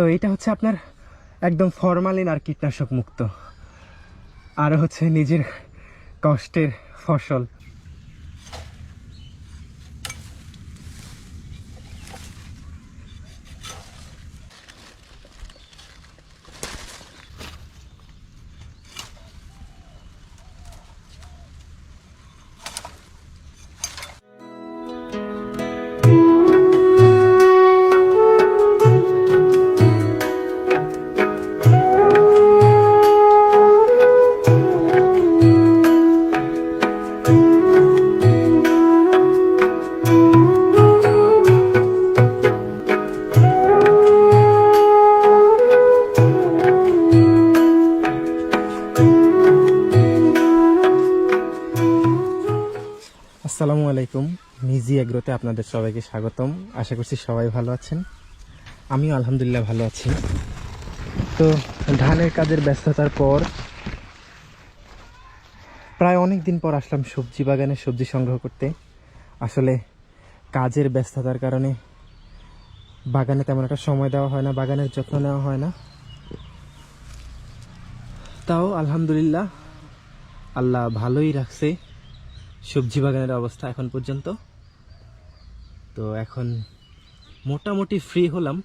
তো এটা হচ্ছে আপনার একদম ফরমালিন আর কীটনাশক মুক্ত। আর হচ্ছে নিজের কষ্টের ফসল। মিজি এগ্রোতে আপনাদের সবাইকে স্বাগতম। আশা করছি সবাই ভালো আছেন। আমিও আলহামদুলিল্লাহ ভালো আছি। তো ধানের কাজের ব্যস্ততার পর প্রায় অনেক দিন পর আসলাম সবজি বাগানে সবজি সংগ্রহ করতে। আসলে কাজের ব্যস্ততার কারণে বাগানে তেমন একটা সময় দেওয়া হয় না, বাগানের যত্ন নেওয়া হয় না। তাও আলহামদুলিল্লাহ আল্লাহ ভালোই রাখছে। সবজি বাগানের অবস্থা এখন পর্যন্ত। তো এখন মোটামুটি ফ্রি হলাম।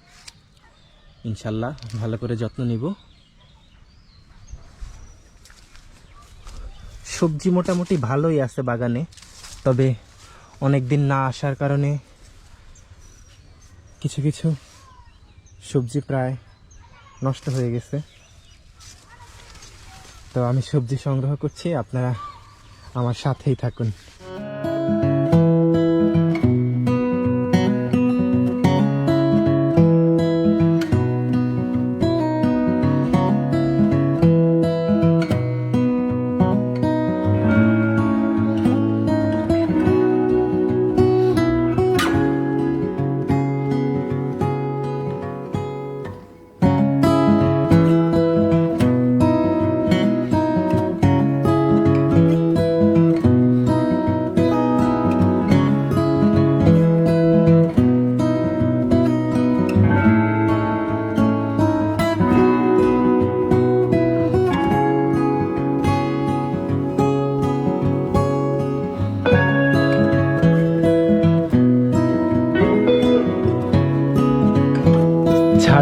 ইনশাল্লাহ ভালো করে যত্ন নিব। সবজি মোটামুটি ভালোই আছে বাগানে, তবে অনেক দিন না আসার কারণে কিছু কিছু সবজি প্রায় নষ্ট হয়ে গেছে। তো আমি সবজি সংগ্রহ করছি, আপনারা আমার সাথেই থাকুন।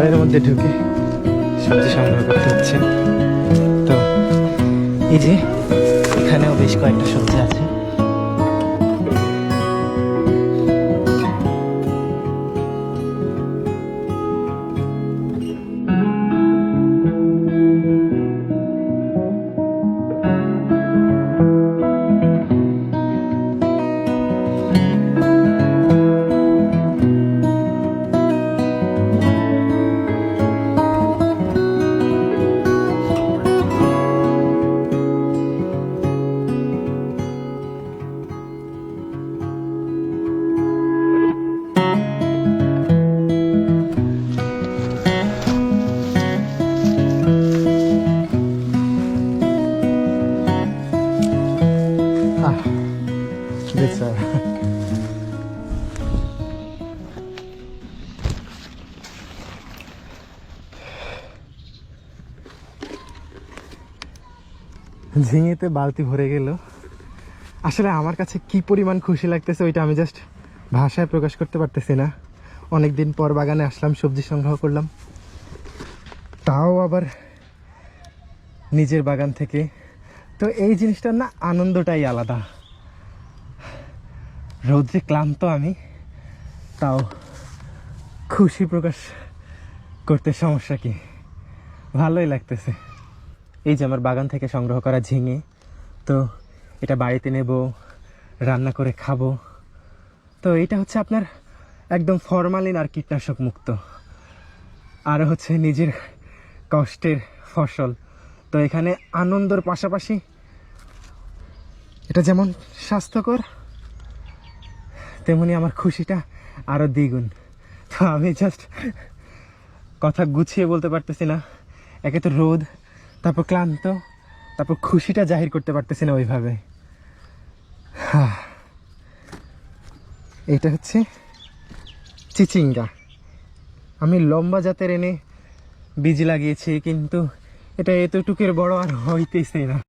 ঝাড়ের মধ্যে ঢুকে সবজি সংগ্রহ করতে হচ্ছে। তো এই যে, এখানেও বেশ কয়েকটা সবজি আছে। ঝিঙেতে বালতি ভরে গেল। আসলে আমার কাছে কি পরিমাণ খুশি লাগতেছে ওইটা আমি জাস্ট ভাষায় প্রকাশ করতে পারতেছি না। অনেক দিন পর বাগানে আসলাম, সবজি সংগ্রহ করলাম। তাও আবার নিজের বাগান থেকে। তো এই জিনিসটার না আনন্দটাই আলাদা। রৌদ্রে ক্লান্ত আমি, তাও খুশি প্রকাশ করতে সমস্যা কি? ভালোই লাগতেছে। এই যে আমার বাগান থেকে সংগ্রহ করা ঝিঙে, তো এটা বাড়িতে নেব, রান্না করে খাব। তো এটা হচ্ছে আপনার একদম ফরমালিন আর কীটনাশক মুক্ত। আর হচ্ছে নিজের কষ্টের ফসল। তো এখানে আনন্দর পাশাপাশি এটা যেমন স্বাস্থ্যকর তেমনি আমার খুশিটা আরও দ্বিগুণ। তো আমি জাস্ট কথা গুছিয়ে বলতে পারতেছি না। একে তো রোদ, তারপর ক্লান্ত, তারপর খুশিটা জাহির করতে পারতেছি না ওইভাবে। হা। এইটা হচ্ছে চিচিঙ্গা। আমি লম্বা জাতের এনে বীজ লাগিয়েছি, কিন্তু এটা এতটুকের বড় আর হইতেছে না।